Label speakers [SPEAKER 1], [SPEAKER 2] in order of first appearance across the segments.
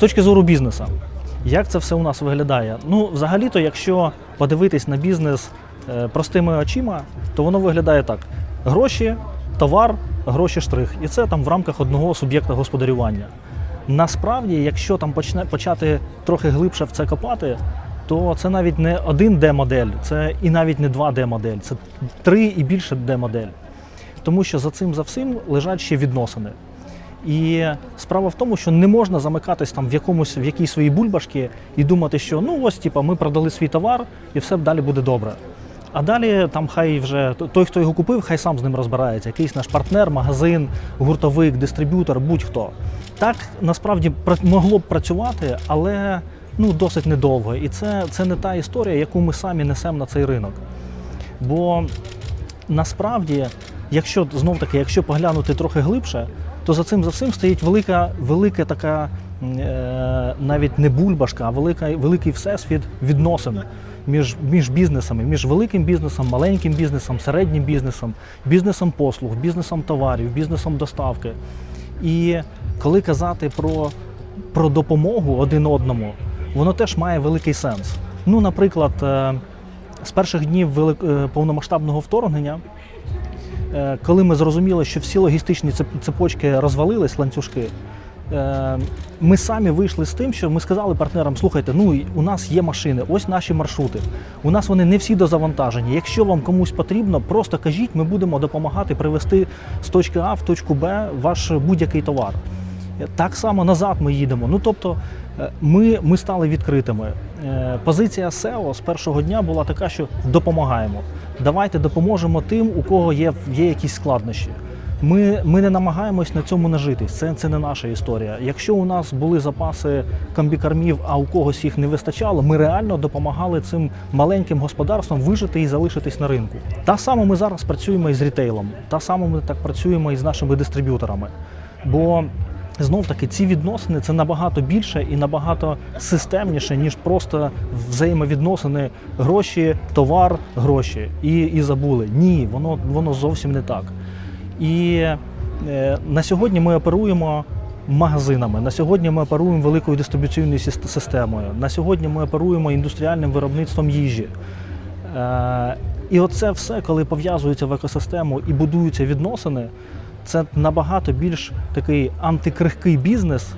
[SPEAKER 1] точки зору бізнесу, як це все у нас виглядає? Ну, взагалі-то, якщо подивитись на бізнес е, простими очима, то воно виглядає так: гроші, товар, гроші, штрих. І це там в рамках одного суб'єкта господарювання. Насправді, якщо там почне почати трохи глибше в це копати, то це навіть не один D-модель, це і навіть не два D-модель, це три і більше D-модель. Тому що за цим за всім лежать ще відносини. І справа в тому, що не можна замикатись там в якомусь в якійсь своїй бульбашці і думати, що ну ось типа ми продали свій товар і все далі буде добре. А далі там хай вже той, хто його купив, хай сам з ним розбирається. Якийсь наш партнер, магазин, гуртовик, дистриб'ютор, будь-хто. Так насправді могло б працювати, але ну досить недовго. І це, це не та історія, яку ми самі несемо на цей ринок. Бо насправді, якщо знов таки, якщо поглянути трохи глибше, то за цим за всім стоїть велика, велика така е, навіть не бульбашка, а велика, великий всесвіт відносин між, між бізнесами, між великим бізнесом, маленьким бізнесом, середнім бізнесом, бізнесом послуг, бізнесом товарів, бізнесом доставки. І коли казати про, про допомогу один одному, воно теж має великий сенс. Ну, наприклад, е, з перших днів е, повномасштабного вторгнення, коли ми зрозуміли, що всі логістичні цепочки розвалились, ланцюжки, е, ми самі вийшли з тим, що ми сказали партнерам: слухайте, ну у нас є машини, ось наші маршрути. У нас вони не всі дозавантажені. Якщо вам комусь потрібно, просто кажіть, ми будемо допомагати привезти з точки А в точку Б ваш будь-який товар. Так само назад ми їдемо. Ну тобто, е, ми, ми стали відкритими. Е, Позиція SEO з першого дня була така, що допомагаємо. Давайте допоможемо тим, у кого є, є якісь складнощі. Ми, ми не намагаємось на цьому нажитись. Це, це не наша історія. Якщо у нас були запаси комбікормів, а у когось їх не вистачало, ми реально допомагали цим маленьким господарствам вижити і залишитись на ринку. Та саме ми зараз працюємо із рітейлом, та саме ми так працюємо із нашими дистриб'юторами. Бо знов таки ці відносини це набагато більше і набагато системніше, ніж просто взаємовідносини гроші, товар, гроші і, і забули. Ні, воно, воно зовсім не так. І е, на сьогодні ми оперуємо магазинами. На сьогодні ми оперуємо великою дистрибуційною системою. На сьогодні ми оперуємо індустріальним виробництвом їжі. Е, і оце все, коли пов'язується в екосистему і будуються відносини, це набагато більш такий антикрихкий бізнес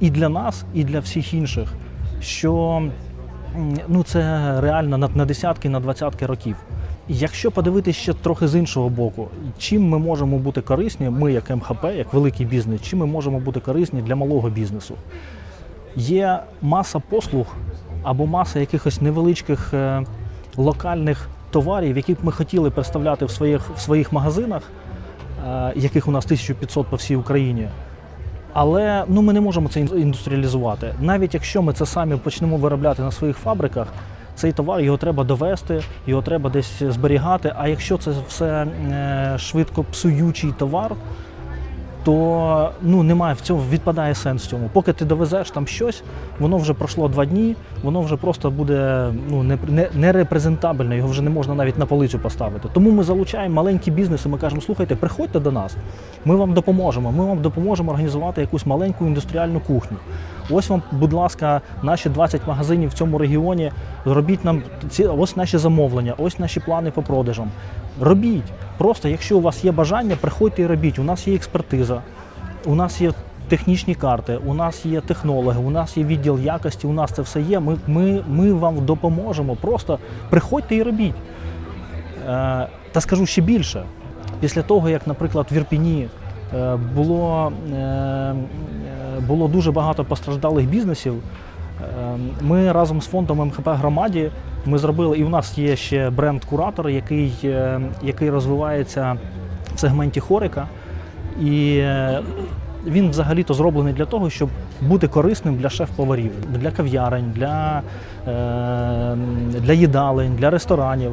[SPEAKER 1] і для нас, і для всіх інших, що ну, це реально на, на десятки, на двадцятки років. Якщо подивитися ще трохи з іншого боку, чим ми можемо бути корисні, ми як МХП, як великий бізнес, чим ми можемо бути корисні для малого бізнесу? Є маса послуг або маса якихось невеличких е, локальних товарів, які б ми хотіли представляти в своїх, в своїх магазинах, яких у нас 1500 по всій Україні. Але ну, ми не можемо це індустріалізувати. Навіть якщо ми це самі почнемо виробляти на своїх фабриках, цей товар його треба довести, його треба десь зберігати. А якщо це все е, швидко псуючий товар, то ну немає в цьому відпадає сенс в цьому. Поки ти довезеш там щось, воно вже пройшло два дні, воно вже просто буде ну не, не, не репрезентабельне, його вже не можна навіть на полицю поставити. Тому ми залучаємо маленькі бізнеси. Ми кажемо, слухайте, приходьте до нас, ми вам допоможемо. Ми вам допоможемо організувати якусь маленьку індустріальну кухню. Ось вам, будь ласка, наші 20 магазинів в цьому регіоні. Робіть нам ці ось наші замовлення, ось наші плани по продажам. Робіть. Просто, якщо у вас є бажання, приходьте і робіть. У нас є експертиза, у нас є технічні карти, у нас є технологи, у нас є відділ якості, у нас це все є. Ми, ми, ми вам допоможемо. Просто приходьте і робіть. Е, та скажу ще більше. Після того, як, наприклад, в Ірпіні е, було, е, е, було дуже багато постраждалих бізнесів, ми разом з фондом МХП громаді ми зробили, і в нас є ще бренд-куратор, який, який розвивається в сегменті хорика. І е, він взагалі-то зроблений для того, щоб бути корисним для шеф-поварів, для кав'ярень, для, е, для їдалень, для ресторанів.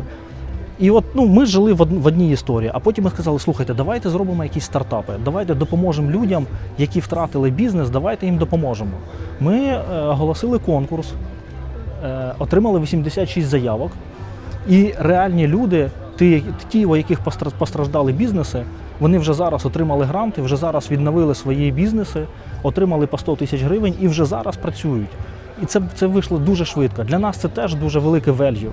[SPEAKER 1] І от ну, ми жили в, одній історії, а потім ми сказали: слухайте, давайте зробимо якісь стартапи, давайте допоможемо людям, які втратили бізнес, давайте їм допоможемо. Ми е, оголосили конкурс, отримали 86 заявок, і реальні люди, ті, ті у яких постраждали бізнеси, Вони вже зараз отримали гранти, вже зараз відновили свої бізнеси, отримали по 100 тисяч гривень і вже зараз працюють. І це, це вийшло дуже швидко. Для нас це теж дуже велике value.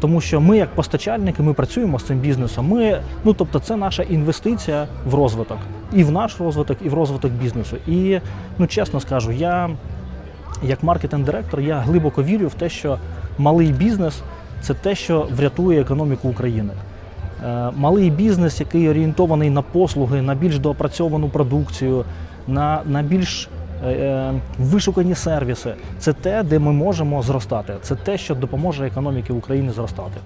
[SPEAKER 1] Тому що ми, як постачальники, ми працюємо з цим бізнесом. Ми, ну тобто, це наша інвестиція в розвиток, і в наш розвиток, і в розвиток бізнесу. І ну чесно скажу, я як маркетинг-директор, я глибоко вірю в те, що малий бізнес це те, що врятує економіку України. Е, Малий бізнес, який орієнтований на послуги, на більш доопрацьовану продукцію, на, на більш е, е, вишукані сервіси, це те, де ми можемо зростати. Це те, що допоможе економіці України зростати.